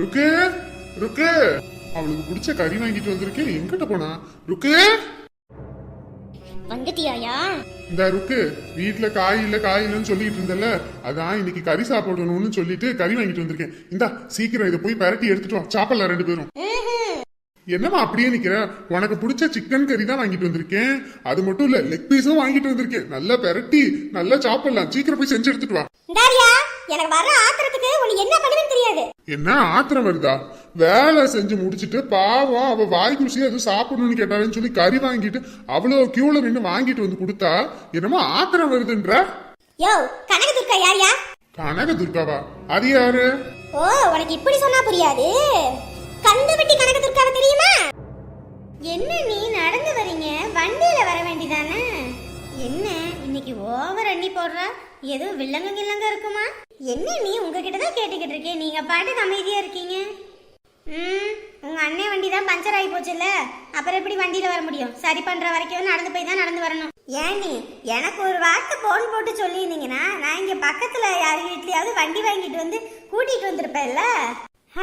ருக்கு ருக்கு. அவளுக்கு பிடிச்ச கறி வாங்கிட்டு வந்திருக்கேன் எங்கிட்ட போனா? ருக்கு. வந்துட்டியாயா? இந்த ருக்கு. வீட்ல காய் இல்ல காய் இல்லைன்னு சொல்லிட்டு இருந்தல அதான் இன்னைக்கு கறி சாப்பிடணும்னு சொல்லிட்டு கறி வாங்கிட்டு வந்திருக்கேன். இந்தா சீக்கிரம் இதை போய் பரட்டி எடுத்துட்டு வா. சாப்பிடலாம் ரெண்டு பேரும். என்னம்மா அப்படியே நிக்கிற? உனக்கு பிடிச்ச சிக்கன் கறி தான் வாங்கிட்டு வந்திருக்கேன். அது மட்டும் இல்ல லெக் பீஸும் வாங்கிட்டு வந்திருக்கேன். நல்லா பெரட்டி நல்லா சாப்பிடலாம். சீக்கிரம் போய் செஞ்சு எடுத்துட்டு வா. எனக்கு வர ஆத்திரத்துக்கு உனக்கு என்ன பண்ணுவேன்னு தெரியாது. என்ன ஆத்திரம் வருதா? வேலை செஞ்சு முடிச்சிட்டு பாவம் அவ வாய் ருசியா எதுவும் சாப்பிடணும்னு கேட்டாலேன்னு சொல்லி கறி வாங்கிட்டு அவ்வளோ கியூல நின்று வாங்கிட்டு வந்து கொடுத்தா என்னமோ ஆத்திரம் வருதுன்ற? யோ கனகதுர்கா யாரியா? கனக துர்காவா அது யாரு? ஓ உனக்கு இப்படி சொன்னா புரியாது. கந்து வெட்டி கனகதுர்காவை தெரியுமா? என்ன நீ நடந்து வரீங்க வண்டியில வர வேண்டியதானே என்ன இன்னைக்கு ஓவர் அண்ணி போடுறா? ஏதோ வில்லங்க கில்லங்க இருக்குமா? என்ன நீ உங்ககிட்ட தான் கேட்டுக்கிட்டு இருக்கேன் நீங்க பாட்டுக்கு அமைதியா இருக்கீங்க. ம் உங்க அண்ணன் வண்டி தான் பஞ்சர் ஆகி போச்சுல்ல? அப்புறம் எப்படி வண்டியில வர முடியும்? சரி பண்ற வரைக்கும் நடந்து போய் தான் நடந்து வரணும். ஏண்டி எனக்கு ஒரு வார்த்தை போன் போட்டு சொல்லியிருந்தீங்கன்னா நான் இங்க பக்கத்துல யார் வீட்லயாவது வண்டி வாங்கிட்டு வந்து கூட்டிட்டு வந்திருப்பேன்ல?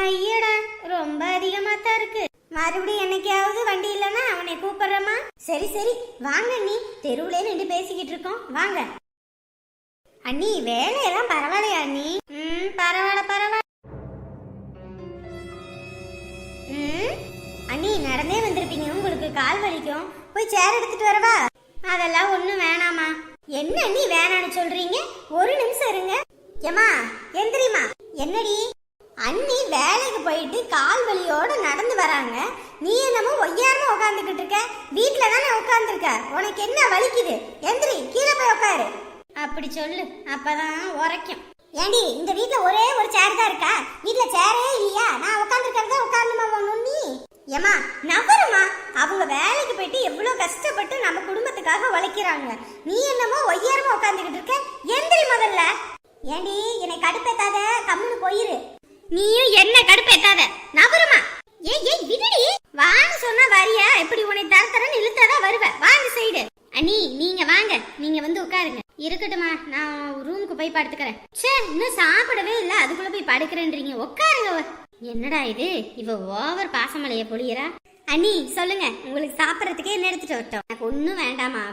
ஐயடா ரொம்ப அதிகமா தான் இருக்கு. மறுபடியும் என்னைக்காவது வண்டி இல்லைன்னா அவனை கூப்பிடுறமா சரி சரி வாங்க நீ. தெருவுல நின்று பேசிக்கிட்டு இருக்கோம். வாங்க. அண்ணி வேலையெல்லாம் பரவாயில்லையா அண்ணி? ம் பரவாயில்ல பரவாயில்ல. ம், அண்ணி நடந்தே வந்திருப்பீங்க. உங்களுக்கு கால் வலிக்கும். போய் சேர் எடுத்துட்டு வரவா அதெல்லாம் ஒன்றும் வேணாமா என்ன அண்ணி வேணான்னு சொல்றீங்க? ஒரு நிமிஷம் இருங்க. ஏமா எந்திரிமா என்னடி? அண்ணி வேலைக்கு போயிட்டு கால் வலியோட நடந்து வராங்க. நீ என்னமோ ஒய்யாரமா உட்காந்துக்கிட்டு இருக்க. வீட்ல தானே உட்காந்துருக்க உனக்கு என்ன வலிக்குது? எந்திரி கீழே போய் உட்காரு. அப்படி சொல்லு. அப்பதான் உரைக்கும். ஏண்டி இந்த வீட்ல ஒரே ஒரு சேர் தான் இருக்கா? வீட்ல சேரே இல்லையா? நான் உட்காந்துருக்கிறத உட்காரணுமா ஒண்ணும் நீ ஏமா நபருமா அவங்க வேலைக்கு போயிட்டு எவ்வளவு கஷ்டப்பட்டு நம்ம குடும்பத்துக்காக உழைக்கிறாங்க. நீ என்னமோ ஒய்யாரமா உட்காந்துக்கிட்டு இருக்க? எந்திரி முதல்ல. ஏண்டி என்னை கடுப்பேத்தாத கம்முன்னு போயிரு. நீயும் என்ன கடுப்பேத்தாத நபருமா ஏய் ஏய் விடுடி வான்னு சொன்னா வரியா இப்படி உன்னை தர தரன்னு இழுத்தாதான் வருவ வாங்க சைடு அண்ணி நீங்க வாங்க நீங்க வந்து உட்காருங்க இருக்கட்டுமா நான் ரூமுக்கு போய் படுத்துக்கிறேன் சே இன்னும் சாப்பிடவே இல்ல அதுக்குள்ள போய் படுக்கிறேன்றீங்க உட்காருங்க என்னடா இது? இவ ஓவர் பாசமலைய பொழியறா. அண்ணி சொல்லுங்க. உங்களுக்கு சாப்பிட்றதுக்கே என்ன எடுத்துட்டு வரட்டும்? எனக்கு ஒன்றும் வேண்டாமா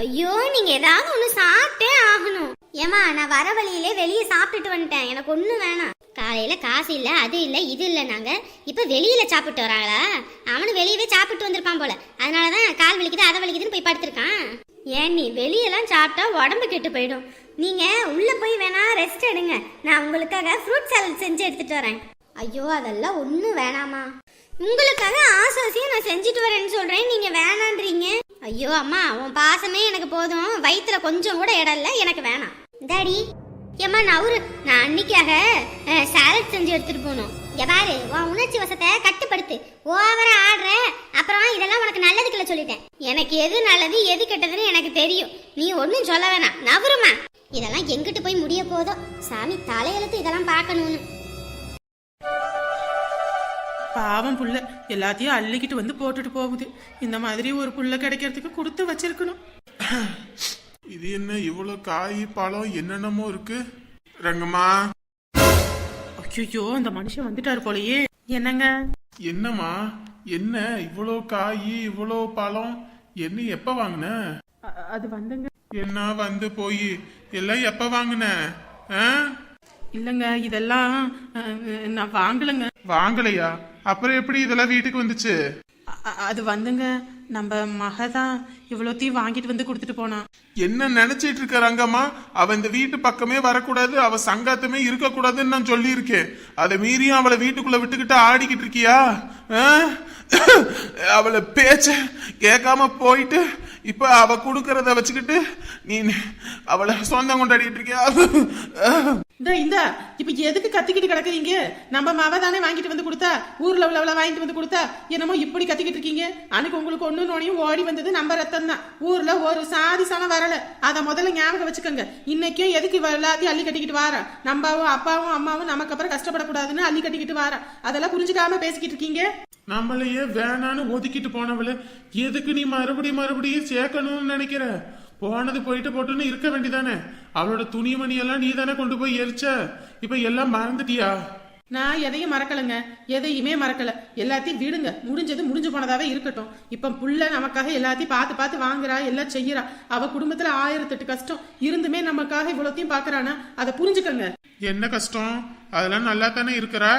ஐயோ நீங்க ஏதாவது ஒன்று சாப்பிட்டே ஆகணும். ஏமா நான் வர வழியிலே வெளியே சாப்பிட்டுட்டு வந்துட்டேன். எனக்கு ஒன்றும் வேணாம். காலையில காசு இல்ல அது இல்ல இது இல்ல நாங்க இப்ப வெளியில சாப்பிட்டு வராங்களா? அவனு வெளியவே சாப்பிட்டு வந்திருப்பான் போல. அதனாலதான் கால் வலிக்குது அதை வலிக்குதுன்னு போய் படுத்திருக்கான். ஏன் நீ வெளியெல்லாம் சாப்பிட்டா உடம்பு கெட்டு போயிடும். நீங்க உள்ள போய் வேணா ரெஸ்ட் எடுங்க. நான் உங்களுக்காக ஃப்ரூட் சாலட் செஞ்சு எடுத்துட்டு வரேன். ஐயோ அதெல்லாம் ஒன்றும் வேணாமா. உங்களுக்காக ஆசை நான் செஞ்சுட்டு வரேன்னு சொல்கிறேன் நீங்கள் வேணான்றீங்க. ஐயோ அம்மா உன் பாசமே எனக்கு போதும். வயிற்றுல கொஞ்சம் கூட இடம் இல்லை. எனக்கு வேணாம். டாடி ஏம்மா நவுரு நான் அன்னைக்காக சாலட் செஞ்சு எடுத்துகிட்டு போகணும். எவாரு உன் உணர்ச்சி வசத்தை கட்டுப்படுத்து. ஓவரா ஆடுற. அப்புறம் இதெல்லாம் உனக்கு நல்லதுக்குள்ள சொல்லிட்டேன். எனக்கு எது நல்லது எது கெட்டதுன்னு எனக்கு தெரியும். நீ ஒன்றும் சொல்ல வேணாம். நவருமா இதெல்லாம் எங்கிட்டு போய் முடிய போதோ? சாமி தலையெழுத்து இதெல்லாம் பார்க்கணும்னு. பாவம் புள்ள. எல்லாத்தையும் அள்ளிக்கிட்டு வந்து போட்டுட்டு போகுது. இந்த மாதிரி ஒரு புள்ள கிடைக்கிறதுக்கு கொடுத்து வச்சிருக்கணும். இது என்ன இவ்வளவு காய் பழம் என்னென்னமோ இருக்கு? ரங்கம்மா. ஐயோ அந்த மனுஷன் வந்துட்டாரு போலயே. என்னங்க? என்னம்மா? என்ன இவ்வளோ காய் இவ்வளோ பழம்? என்ன எப்ப வாங்கின? அது வந்துங்க. என்ன வந்து போய்? எல்லாம் எப்ப வாங்கின? ஆ? இல்லைங்க இதெல்லாம் நான் வாங்கலைங்க. வாங்கலையா? அப்புறம் எப்படி இதெல்லாம் வீட்டுக்கு வந்துச்சு? அது வந்துங்க நம்ம மக தான் இவ்வளோத்தையும் வாங்கிட்டு வந்து கொடுத்துட்டு போனான். என்ன நினைச்சிட்டு இருக்க ரங்கம்மா அவ இந்த வீட்டு பக்கமே வரக்கூடாது அவ சங்காத்தமே இருக்கக்கூடாதுன்னு நான் சொல்லியிருக்கேன். அதை மீறியும் அவளை வீட்டுக்குள்ள விட்டுக்கிட்டு ஆடிக்கிட்டு இருக்கியா? அவளை பேச்ச கேட்காம போயிட்டு இப்ப அவ கொடுக்கறத வச்சுக்கிட்டு நீ அவளை சொந்தம் கொண்டாடிட்டு இருக்கியா? இந்த இந்த இப்ப எதுக்கு கத்திக்கிட்டு கிடக்குறீங்க? நம்ம மாவ தானே வாங்கிட்டு வந்து கொடுத்தா ஊர்ல உள்ளவள வாங்கிட்டு வந்து கொடுத்தா என்னமோ இப்படி கத்திக்கிட்டு இருக்கீங்க? அன்னைக்கு உங்களுக்கு ஒண்ணு நோனையும் ஓடி வந்தது நம்ம ரத்தம் தான். ஊர்ல ஒரு சாதி சனம் வரல. அத முதல்ல ஞாபகம் வச்சுக்கோங்க. இன்னைக்கும் எதுக்கு எல்லாத்தையும் அள்ளி கட்டிக்கிட்டு வாரா? நம்மவும் அப்பாவும் அம்மாவும் நமக்கு அப்புறம் கஷ்டப்படக்கூடாதுன்னு அள்ளி கட்டிக்கிட்டு வாரா. அதெல்லாம் புரிஞ்சுக்காம பேசிக்கிட்டு இருக்கீங்க? நம்மளையே வேணான்னு ஒதுக்கிட்டு போனவள எதுக்கு நீ மறுபடியும் மறுபடியும் சேர்க்கணும்னு நினைக்கிற? போனது போயிட்டு போட்டுன்னு இருக்க வேண்டியதானே அவளோட துணிமணி எல்லாம் நீ தானே கொண்டு போய் எரிச்ச? இப்ப எல்லாம் மறந்துட்டியா? நான் எதையும் மறக்கலைங்க. எதையுமே மறக்கல. எல்லாத்தையும் விடுங்க. முடிஞ்சது முடிஞ்சு போனதாவே இருக்கட்டும். இப்ப புள்ள நமக்காக எல்லாத்தையும் பார்த்து பார்த்து வாங்குறா எல்லாம் செய்யறா. அவ குடும்பத்துல ஆயிரத்தெட்டு கஷ்டம். இருந்துமே நமக்காக இவ்வளோத்தையும் பாக்குறானா அதை புரிஞ்சுக்கங்க. என்ன கஷ்டம்? அதெல்லாம் நல்லா தானே இருக்கிறா?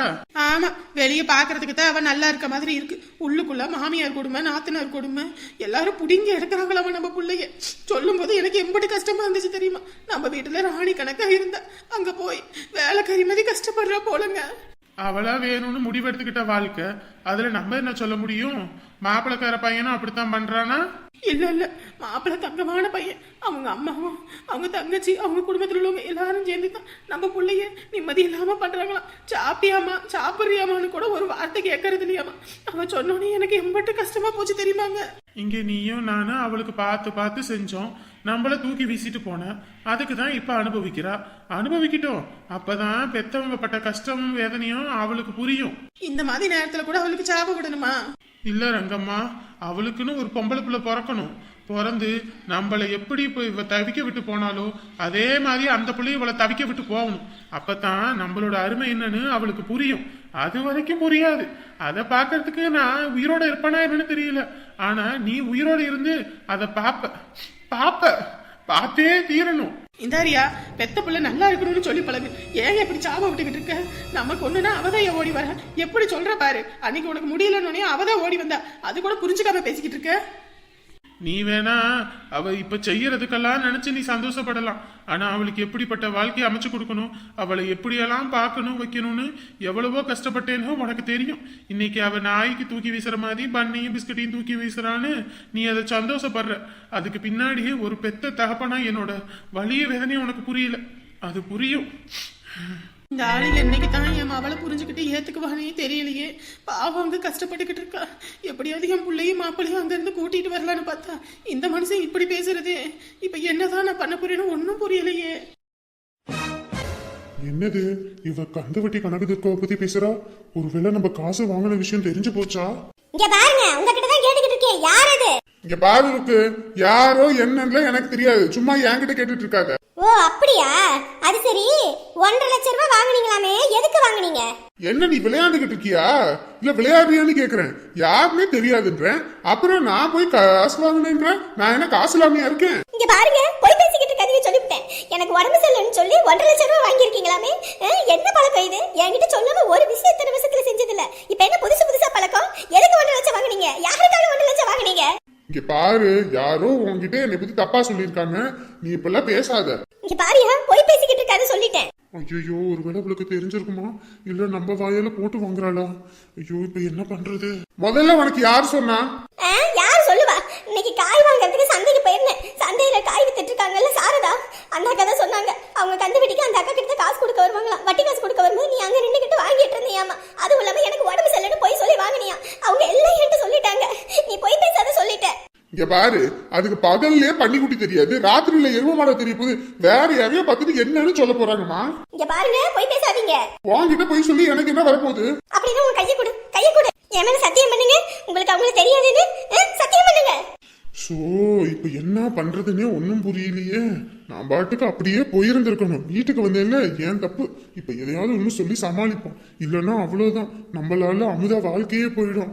ஆமா வெளியே பாக்குறதுக்கு தான் அவ நல்லா இருக்க மாதிரி இருக்கு. உள்ளுக்குள்ள மாமியார் கொடுமை நாத்தனார் கொடுமை எல்லாரும் புடிங்கி எடுக்கிறாங்களாம நம்ம புள்ளைய. சொல்லும் போது எனக்கு எம்படி கஷ்டமா இருந்துச்சு தெரியுமா? நம்ம வீட்டுல ராணி கணக்கா இருந்தா அங்க போய் வேலைக்காரி மாதிரி கஷ்டப்படுறா போலங்க. அவளா வேணும்னு முடிவெடுத்துக்கிட்ட வாழ்க்கை. அதுல நம்ம என்ன சொல்ல முடியும்? மாப்பிளக்கார பையனும் அப்படித்தான் பண்றானா? இல்ல இல்ல மாப்பிள்ளை தங்கமான பையன் அவங்க அம்மாவும் அவங்க தங்கச்சி அவங்க குடும்பத்தில் உள்ளவங்க எல்லாரும் சேர்ந்து தான் நம்ம பிள்ளைய நிம்மதி இல்லாம பண்றாங்களாம் சாப்பியாமா சாப்பிடுறியாமான்னு கூட ஒரு வார்த்தை கேட்கறது இல்லையாமா அவன் சொன்னோன்னே எனக்கு எம்பட்டு கஷ்டமா போச்சு தெரியுமாங்க இங்க நீயும் நானும் அவளுக்கு பார்த்து பார்த்து செஞ்சோம் நம்மள தூக்கி வீசிட்டு போன. அதுக்கு தான் இப்ப அனுபவிக்கிறா. அனுபவிக்கட்டும். அப்பதான் பெத்தவங்க பட்ட கஷ்டமும் வேதனையும் அவளுக்கு புரியும். இந்த மாதிரி நேரத்துல கூட அவளுக்கு சாப விடணுமா? இல்ல ரங்கம்மா அவளுக்குன்னு ஒரு பொம்பளை பிள்ளை பிறக்கணும். பிறந்து நம்மளை எப்படி இப்போ இவ தவிக்க விட்டு போனாலோ அதே மாதிரி அந்த பிள்ளைய இவளை தவிக்க விட்டு போகணும். அப்பதான் நம்மளோட அருமை என்னன்னு அவளுக்கு புரியும். அது வரைக்கும் புரியாது. அதை பார்க்கறதுக்கு நான் உயிரோட இருப்பேனா என்னன்னு தெரியல. ஆனா நீ உயிரோட இருந்து அதை பாப்ப பாப்ப பார்த்தே தீரணும். இந்தாரியா பெத்த பிள்ளை நல்லா இருக்கணும்னு சொல்லி பழகு. ஏன் இப்படி சாபம் விட்டுக்கிட்டு இருக்க? நமக்கு ஒண்ணுனா அவதான் ஓடி வர? எப்படி சொல்ற பாரு? அன்னைக்கு உனக்கு முடியலன்னு அவதான் ஓடி வந்தா. அது கூட புரிஞ்சுக்காம பேசிக்கிட்டு இருக்க? நீ வேணா அவ இப்ப செய்யறதுக்கெல்லாம் நினைச்சு நீ சந்தோஷப்படலாம். ஆனா அவளுக்கு எப்படிப்பட்ட வாழ்க்கையை அமைச்சு கொடுக்கணும்? அவளை எப்படியெல்லாம் பார்க்கணும் வைக்கணும்னு எவ்வளவோ கஷ்டப்பட்டேனோ உனக்கு தெரியும். இன்னைக்கு அவ நாய்க்கு தூக்கி வீசுற மாதிரி பண்ணையும் பிஸ்கட்டையும் தூக்கி வீசுறான்னு நீ அதை சந்தோஷப்படுற. அதுக்கு பின்னாடியே ஒரு பெத்த தகப்பனா என்னோட வலிய வேதனையும் உனக்கு புரியல. அது புரியும். இந்த ஆளு என்னைக்கு தான் என் அவளை புரிஞ்சுக்கிட்டு ஏத்துக்குவானே தெரியலையே. பாவம் அங்க கஷ்டப்பட்டுக்கிட்டு இருக்கா. எப்படியாவது என் பிள்ளையும் மாப்பிள்ளையும் அங்க இருந்து கூட்டிட்டு வரலான்னு பார்த்தா இந்த மனுஷன் இப்படி பேசுறதே. இப்ப என்னதான் நான் பண்ண போறேன்னு ஒன்னும் புரியலையே. என்னது? இவ கந்து வட்டி கணக்கு திருக்கவை பத்தி பேசுறா? ஒருவேளை நம்ம காசு வாங்கின விஷயம் தெரிஞ்சு போச்சா? இங்க பாருங்க உங்ககிட்ட தான் கேட்டுக்கிட்டு இருக்கேன். யார் அது? இங்க பாருக்கு யாரோ என்னன்னு எனக்கு தெரியாது. சும்மா என்கிட்ட கேட்டுட்டு இருக்காங்க. ஓ அப்படியா? அது சரி. ஒன்றரை லட்சம் ரூபாய் வாங்குனீங்களாமே. எதுக்கு வாங்குனீங்க? என்ன நீ விளையாண்டுகிட்டு இருக்கியா? இல்ல விளையாடுறியான்னு கேக்குறேன். யாருன்னே தெரியாதுன்றேன். அப்புறம் நான் போய் காசு வாங்கினேன்றேன். நான் என்ன காசு இல்லாமையா இருக்கேன்? இங்க பாருங்க. போய் பேசிக்கிட்டு இருக்காதீங்க சொல்லிவிட்டேன். எனக்கு உடம்பு சரியில்லைன்னு சொல்லி ஒன்றரை லட்சம் ரூபாய் வாங்கியிருக்கீங்களாமே? என்ன பழக்கம் இது? என்கிட்ட சொல்லாம ஒரு விஷயம் இத்தனை வருஷத்துல செஞ்சது இல்ல இப்ப என்ன புதுசு புதுசா பழக்கம் எதுக்கு ஒன்றரை லட்சம் வாங்குனீங்க யாருக்காக ஒன்றரை லட்சம் வாங்குனீங்க இங்க பாரு யாரோ உன்கிட்ட என்னை பத்தி தப்பா சொல்லியிருக்காங்க. நீ இப்பெல்லாம் பேசாத. இங்க பாரியா போய் பேசிக்கிட்டு இருக்காது சொல்லிட்டேன். ஐயோ ஒருவேளை அவளுக்கு தெரிஞ்சிருக்குமா? இல்ல நம்ம வாயால போட்டு வாங்குறாளா? ஐயோ இப்ப என்ன பண்றது? முதல்ல உனக்கு யார் சொன்னா? யார் சொல்லுவா? இன்னைக்கு காய் வாங்குறதுக்கு சந்தைக்கு போயிருந்தேன். சந்தையில காய் வித்துட்டு இருக்காங்கல்ல சாரதா? அந்த அக்கா தான் சொன்னாங்க. அவங்க கந்து வெட்டிக்கு அந்த அக்கா கிட்ட காசு கொடுக்க வருவாங்களாம். வட்டி காசு கொடுக்க வரும்போது நீ அங்க நின்னுக்கிட்டு வாங்கிட்டு இருந்தியாமா அதுவும் இல்லாம எனக்கு உடம்பு சரியில்லைன்னு போய் சொல்லி வாங்கினியா அவங்க எல்லாம் என்கிட்ட சொல்லிட்டாங்க நீ போய் பேசாத சொல்லிட்ட இங்க பாரு அதுக்கு பகல்லே பன்னிக்குட்டி தெரியாது ராத்திரியில எரும மாட தெரிய போது வேற யாரையோ பார்த்துட்டு என்னன்னு சொல்ல போறாங்கம்மா. இங்க பாருங்க போய் பேசாதீங்க. உன்கிட்ட போய் சொல்லி எனக்கு என்ன வரப்போகுது? அப்படின்னா உங்க கையை கொடு கையை கொடு. என் சத்தியம் பண்ணுங்க உங்களுக்கு அவங்களுக்கு தெரியாதுன்னு சத்தியம் பண்ணுங்க. ஸோ இப்ப என்ன பண்றதுன்னே ஒன்றும் புரியலையே. நான் பாட்டுக்கு அப்படியே போயிருந்திருக்கணும். வீட்டுக்கு வந்தேன்ல ஏன் தப்பு? இப்ப எதையாவது ஒன்று சொல்லி சமாளிப்போம். இல்லைன்னா அவ்வளவுதான். நம்மளால அமுதா வாழ்க்கையே போயிடும்.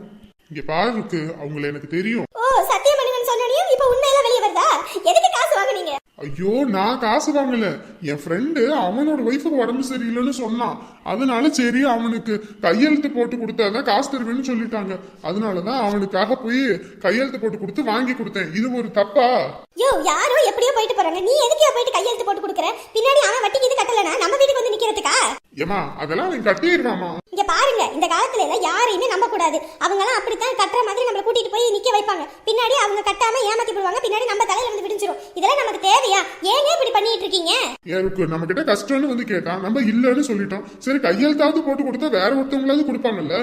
இங்க பாருக்கு அவங்கள எனக்கு தெரியும் ஓ சத்தியம் பண்ணுங்கன்னு சொன்னோனையும் இப்ப உண்மையெல்லாம் வெளியே வருதா எதுக்கு காசு வாங்குனீங்க ஐயோ நான் காசு வாங்கல. என் ஃப்ரெண்டு அவனோட ஒய்ஃபுக்கு உடம்பு சரியில்லைன்னு சொன்னான். அதனால சரி அவனுக்கு கையெழுத்து போட்டு கொடுத்தாதான் காசு தருவேன்னு சொல்லிட்டாங்க. அதனாலதான் அவனுக்காக போய் கையெழுத்து போட்டு கொடுத்து வாங்கி கொடுத்தேன். இது ஒரு தப்பா? யோ யாரோ எப்படியோ போயிட்டு போறாங்க. நீ எதுக்கு போயிட்டு கையெழுத்து போட்டு கொடுக்குற? பின்னாடி அவன் வட்டிக்கு இது கட்டலனா நம்ம வீட்டுக்கு வந்து நிக்கிறதுக்கா? ஏமா அதெல்லாம் அவன் கட்டிடுவாமா இங்க பாருங்க இந்த காலத்துல எல்லாம் யாரையுமே நம்ப கூடாது. அவங்க எல்லாம் அப்படித்தான் கட்டுற மாதிரி நம்மள கூட்டிட்டு போய் நிக்க வைப்பாங்க. பின்னாடி அவங்க கட்டாம ஏமாத்தி போடுவாங்க பின்னாடி நம்ம தலையில வந்து விடிஞ்சிரும். இதெல்லாம் நமக்கு தேவையா? ஏங்க இப்படி பண்ணிட்டு இருக்கீங்க யாருக்கு நம்ம கிட்ட கஷ்டம்னு வந்து கேட்டான் நம்ம இல்லைன்னு சொல்லிட்டோம். சரி கையெழுத்தாவது போட்டு கொடுத்தா வேற ஒருத்தவங்களாவது கொடுப்பாங்கல்ல?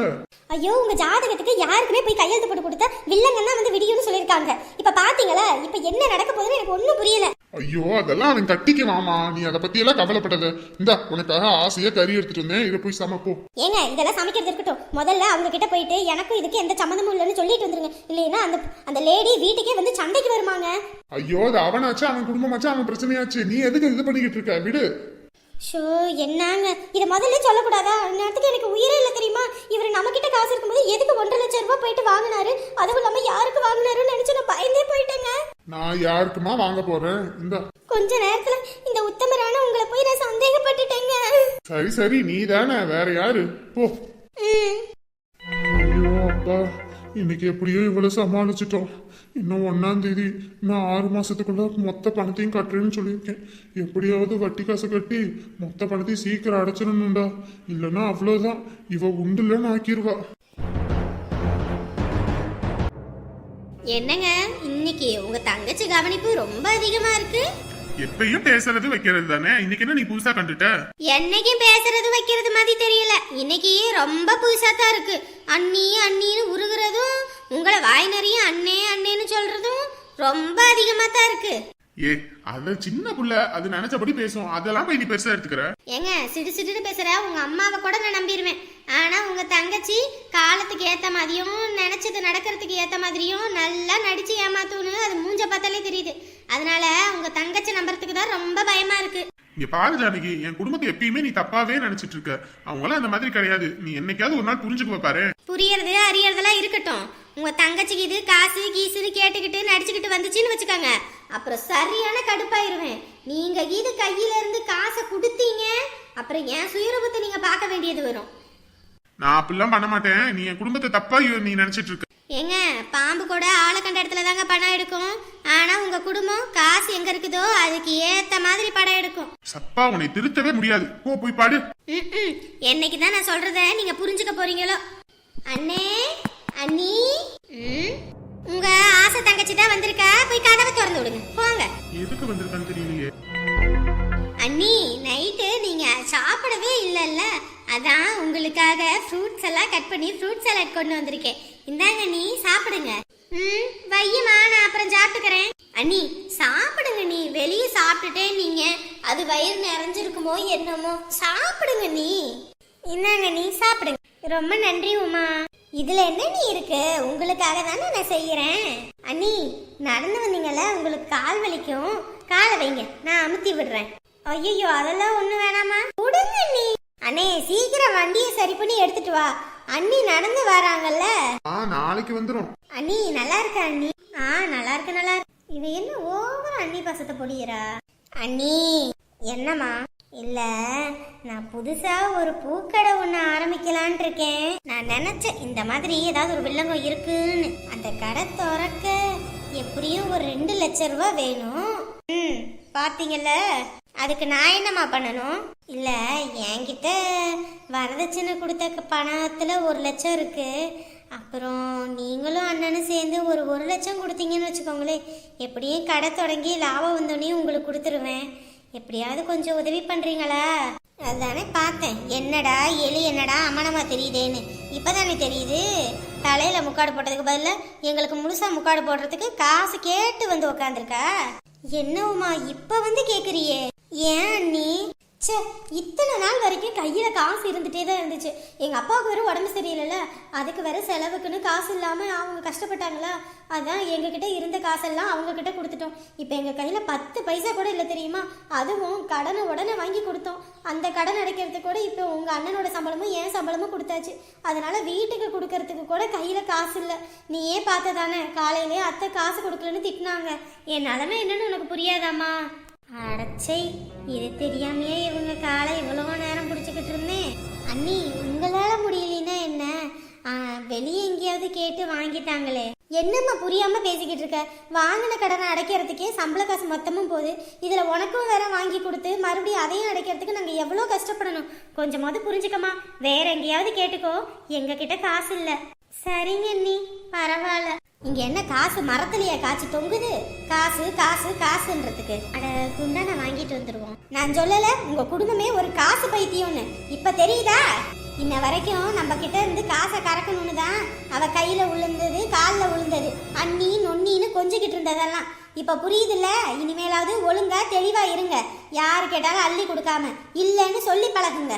ஐயோ உங்க ஜாதகத்துக்கு யாருக்குமே போய் கையெழுத்து போட்டு கொடுத்தா வில்லங்கன்னா வந்து விடியும்னு சொல்லியிருக்காங்க. இப்ப பாத்தீங்களா? இப்ப என்ன நடக்க போகுதுன்னு எனக்கு ஒண்ணும் புரியல. ஐயோ அதெல்லாம் அவன் கட்டிக்குவாமா நீ அதை பத்தி எல்லாம் கவலைப்படாத. இந்தா உனக்காக ஆசையா கறி எடுத்துட்டு வந்தேன். இதை போய் சமைப்போம் ஏங்க இதெல்லாம் சமைக்கிறது இருக்கட்டும். முதல்ல அவங்க கிட்ட போயிட்டு எனக்கும் இதுக்கு எந்த சம்மந்தமும் இல்லைன்னு சொல்லிட்டு வந்துருங்க. இல்லைன்னா அந்த அந்த லேடி வீட்டுக்கே வந்து சண்டைக்கு வருமாங்க. ஐயோ அது அவனாச்சு அவன் குடும்பமாச்சு அவன் பிரச்சனையாச்சு. நீ எதுக்கு இது பண்ணிக்கிட்டு இருக்க? விடு. ஷோ என்னங்க? இதை முதல்ல சொல்லக்கூடாதா? நேரத்துக்கு எனக்கு உயிரே இல்லை தெரியுமா? இவர் நம்ம கிட்ட காசு இருக்கும்போது எதுக்கு ஒன்றரை லட்சம் ரூபாய் போயிட்டு வாங்கினாரு? அதுவும் இல்லாம யாருக்கு வாங்கினாருன்னு நினைச்சு நான் பயந்தே போயிட்டேங்க. நான் யாருக்குமா வாங்க போறேன்? இந்த. கொஞ்ச நேரத்துல இந்த உத்தமரான உங்களை போய் நான் சந்தேகப்பட்டுட்டேங்க. சரி சரி நீ தானே வேற யாரு? போ. ஐயோ அப்பா. இன்னைக்கு எப்படியோ இவ்வளோ சமாளிச்சிட்டோம். இன்னும் ஒன்றாம் தேதி நான் ஆறு மாதத்துக்குள்ள மொத்த பணத்தையும் கட்டுறேன்னு சொல்லியிருக்கேன். எப்படியாவது வட்டி காசு கட்டி மொத்த பணத்தையும் சீக்கிரம் அடைச்சிடணும்டா. இல்லைன்னா அவ்வளோதான் இவ உண்டுலன்னு ஆக்கிருவா. என்னங்க இன்னைக்கு உங்க தங்கச்சி கவனிப்பு ரொம்ப அதிகமா இருக்கு? எப்பயும் பேசுறது வைக்கிறது தானே? இன்னைக்கு என்ன நீ புதுசா கண்டுட்ட? என்னைக்கும் பேசுறது வைக்கிறது மாதிரி தெரியல. இன்னைக்கு ரொம்ப புதுசா தான் இருக்கு. அண்ணி அண்ணின்னு உருகுறதும் உங்களை வாய் நிறைய அண்ணே அண்ணேன்னு சொல்றதும் ரொம்ப அதிகமா தான் இருக்கு. ஏ அது சின்ன புள்ள அது நினைச்சபடி பேசும். அதெல்லாம் போய் நீ பெருசா எடுத்துக்கிற? ஏங்க சிடு சிடுன்னு பேசுற உங்க அம்மாவை கூட நான் நம்பிடுவேன் ஆனா உங்க தங்கச்சி காலத்துக்கு ஏத்த மாதிரியும் நினைச்சது நடக்கிறதுக்கு ஏத்த மாதிரியும் நல்லா நடிச்சு ஏமாத்துன்னு அது மூஞ்ச பார்த்தாலே தெரியுது. அதனால உங்க தங்கச்சி நம்புறதுக்கு தான் ரொம்ப பயமா இருக்கு. இங்க பாரு ஜானகி என் குடும்பத்தை எப்பயுமே நீ தப்பாவே நினைச்சிட்டு இருக்க அவங்களாம் அந்த மாதிரி கிடையாது. நீ என்னைக்காவது ஒரு நாள் புரிஞ்சுக்குவ பாரு. புரியறது அறியறதெல்லாம் இருக்கட்டும். உங்க தங்கச்சிக்கு இது காசு கீசுன்னு கேட்டுக்கிட்டு நடிச்சுக்கிட்டு வந்துச்சுன்னு வச்சுக்கோங்க. அப்புறம் சரியான கடுப்பாயிருவேன். நீங்க இது கையில இருந்து காசை கொடுத்தீங்க அப்புறம் என் சுயரூபத்தை நீங்க பார்க்க வேண்டியது வரும். நான் அப்படிலாம் பண்ண மாட்டேன். நீ என் குடும்பத்தை தப்பா நீ நினைச்சிட்டு இருக்க ஏங்க பாம்பு கூட ஆளை கண்ட இடத்துல தாங்க பணம் எடுக்கும். ஆனா உங்க குடும்பம் காசு எங்க இருக்குதோ அதுக்கு ஏத்த மாதிரி படம் எடுக்கும். சப்பா உன்னை திருத்தவே முடியாது. போ போய் பாடு. என்னைக்கு தான் நான் சொல்றத நீங்க புரிஞ்சுக்க போறீங்களோ? அண்ணே அண்ணி. உங்க ஆசை தங்கச்சி தான் வந்திருக்கா? போய் கதவை திறந்து விடுங்க. போங்க. எதுக்கு வந்திருக்கான்னு தெரியலையே. அண்ணி நைட்டு நீங்க சாப்பிடவே இல்லைல்ல. அதான் உங்களுக்காக ஃப்ரூட்ஸ் எல்லாம் கட் பண்ணி ஃப்ரூட் சாலட் கொண்டு வந்திருக்கேன். இந்தாங்க நீ சாப்பிடுங்க. ம் வையமா நான் அப்புறம் சாப்பிட்டுக்கிறேன். அண்ணி சாப்பிடுங்க நீ வெளியே சாப்பிட்டுட்டே நீங்க. அது வயிறு நிறைஞ்சிருக்குமோ என்னமோ. சாப்பிடுங்க நீ இந்தாங்க நீ சாப்பிடுங்க. ரொம்ப நன்றி உமா. இதுல என்ன நீ இருக்கு? உங்களுக்காக தானே நான் செய்யறேன். அண்ணி நடந்து வந்தீங்கல்ல உங்களுக்கு கால் வலிக்கும். காலை வைங்க நான் அமுத்தி விடுறேன். ஐயோ அதெல்லாம் ஒண்ணு அண்ணி சீக்கிரம் வண்டியை சரி பண்ணி எடுத்துட்டு வா. அண்ணி நடந்து வராங்கல்ல. ஆ நாளைக்கு வந்துரும். அண்ணி நல்லா இருக்கா அண்ணி? ஆ நல்லா இருக்கு நல்லா இருக்கு. இவ என்ன ஓவர் அண்ணி பசத்தை பொடியறா? அண்ணி என்னம்மா? இல்ல நான் புதுசா ஒரு பூக்கடை ஒண்ணு ஆரம்பிக்கலான் இருக்கேன் நான் நினைச்சேன் இந்த மாதிரி ஏதாவது ஒரு வில்லங்கம் இருக்குன்னு. அந்த கடை திறக்க எப்படியும் ஒரு ரெண்டு லட்சம் ரூபாய் வேணும். ம் பாத்தீங்கல்ல? அதுக்கு நான் என்னம்மா பண்ணணும்? இல்ல என்கிட்ட வரதட்சணை கொடுத்த பணத்துல ஒரு லட்சம் இருக்கு. அப்புறம் நீங்களும் அண்ணனும் சேர்ந்து ஒரு ஒரு லட்சம் கொடுத்தீங்கன்னு வச்சுக்கோங்களேன் எப்படியும் கடை தொடங்கி லாபம் வந்தோடனே உங்களுக்கு கொடுத்துருவேன். எப்படியாவது கொஞ்சம் உதவி பண்றீங்களா? அதுதானே பார்த்தேன். என்னடா எலி என்னடா அமனமா தெரியுதேன்னு. இப்பதானே தெரியுது. தலையில முக்காடு போட்டதுக்கு பதிலாக எங்களுக்கு முழுசா முக்காடு போடுறதுக்கு காசு கேட்டு வந்து உக்காந்துருக்கா. என்னவுமா இப்போ இப்ப வந்து கேக்குறியே? ஏன் நீ ச்சே இத்தனை நாள் வரைக்கும் கையில் காசு இருந்துட்டே தான் இருந்துச்சு. எங்கள் அப்பாவுக்கு வேறு உடம்பு சரியில்லைல்ல. அதுக்கு வேறு செலவுக்குன்னு காசு இல்லாமல் அவங்க கஷ்டப்பட்டாங்களா? அதான் எங்ககிட்ட இருந்த காசெல்லாம் அவங்கக்கிட்ட கொடுத்துட்டோம். இப்போ எங்கள் கையில் பத்து பைசா கூட இல்லை தெரியுமா? அதுவும் கடனை உடனே வாங்கி கொடுத்தோம். அந்த கடன் அடைக்கிறதுக்கு கூட இப்போ உங்கள் அண்ணனோட சம்பளமும் என் சம்பளமும் கொடுத்தாச்சு. அதனால் வீட்டுக்கு கொடுக்கறதுக்கு கூட கையில் காசு இல்லை. நீயே பார்த்ததானே காலையிலே அத்தை காசு கொடுக்கலன்னு திட்டினாங்க. என் நிலமை என்னன்னு உனக்கு புரியாதாம்மா? அடச்சை இது தெரியாமையே இவங்க காலை இவ்வளவு நேரம் பிடிச்சிக்கிட்டு இருந்தேன். அண்ணி உங்களால முடியலன்னா என்ன? வெளியே எங்கேயாவது கேட்டு வாங்கிட்டாங்களே என்னம்மா புரியாம பேசிக்கிட்டு இருக்க? வாங்கின கடனை அடைக்கிறதுக்கே சம்பள காசு மொத்தமும் போகுது. இதுல உனக்கும் வேற வாங்கி கொடுத்து மறுபடியும் அதையும் அடைக்கிறதுக்கு நாங்க எவ்வளோ கஷ்டப்படணும்? கொஞ்சமாவது புரிஞ்சுக்கமா வேற எங்கேயாவது கேட்டுக்கோ. எங்க கிட்ட காசு இல்ல. சரிங்க அண்ணி. பரவாயில்ல. இங்க என்ன காசு மரத்துலயா காய்ச்சி தொங்குது? காசு காசு காசுன்றதுக்கு. அட குண்டான வாங்கிட்டு வந்துருவோம். நான் சொல்லல உங்க குடும்பமே ஒரு காசு பைத்தியம்னு. இப்ப தெரியுதா? இன்ன வரைக்கும் நம்ம கிட்ட இருந்து காசை கறக்கணும்னு தான் அவ கையில விழுந்தது காலில் விழுந்தது அண்ணி நொன்னின்னு கொஞ்சிக்கிட்டு இருந்ததெல்லாம். இப்ப புரியுதுல்ல? இனிமேலாவது ஒழுங்கா தெளிவா இருங்க. யாரு கேட்டாலும் அள்ளி கொடுக்காம. இல்லைன்னு சொல்லி பழகுங்க.